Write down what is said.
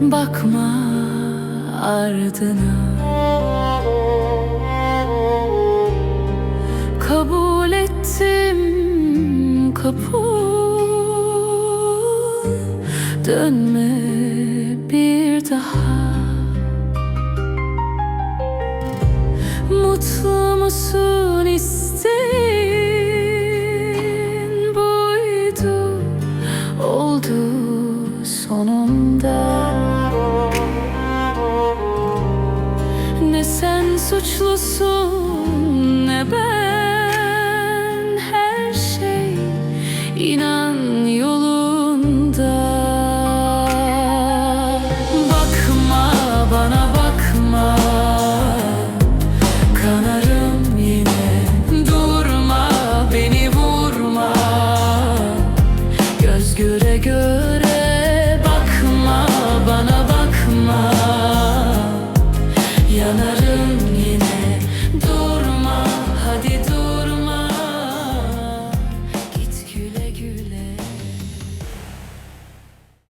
Bakma ardına. Kabul ettim kabul Dönme bir daha. Mutlu musun isteğin buydu Oldu sonunda sen suçlusun ne ben her şey inan. dön yine. Dur